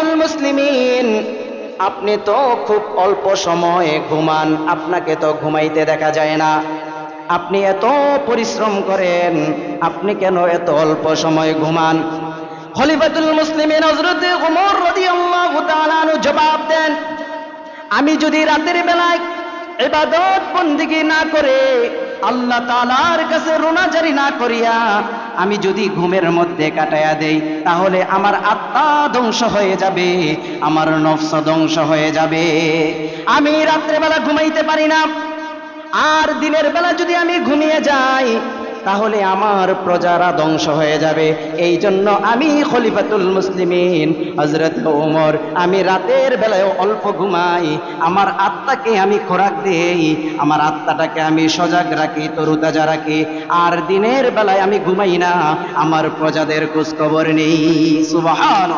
খলিফাতুল মুসলিমিন, আপনি তো খুব অল্প সময়ে ঘুমান, আপনাকে তো ঘুমাইতে দেখা যায় না। আপনি এত পরিশ্রম করেন, আপনি কেন এত অল্প সময় ঘুমান? খলিফাতুল মুসলিমিন হযরত ওমর রাদিয়াল্লাহু তাআলা জবাব দেন, আমি যদি রাতের বেলায় ইবাদত বন্দিগি না করে আল্লাহ তালার কাছে রোনাজারি না করিয়া আমি যদি ঘুমের মধ্যে কাটাইয়া দেই, তাহলে আমার আত্মা ধ্বংস হয়ে যাবে, আমার নফস ধ্বংস হয়ে যাবে। আমি রাত্রেবেলা ঘুমাইতে পারি না। আর দিনের বেলা যদি আমি ঘুমিয়ে যাই তাহলে আমার প্রজারা ধ্বংস হয়ে যাবে। এই জন্য আমি খলিফাতুল মুসলিমিন। হজরত ওমর, আমি রাতের বেলায় অল্প ঘুমাই। আমার আত্মাকে আমি খোরাক দেই। আমার আত্মাটাকে আমি সজাগ রাখি, তরুতাজা রাখি। আর দিনের বেলায় আমি ঘুমাই না। আমার প্রজাদের খোঁজখবর নেই। সুবাহ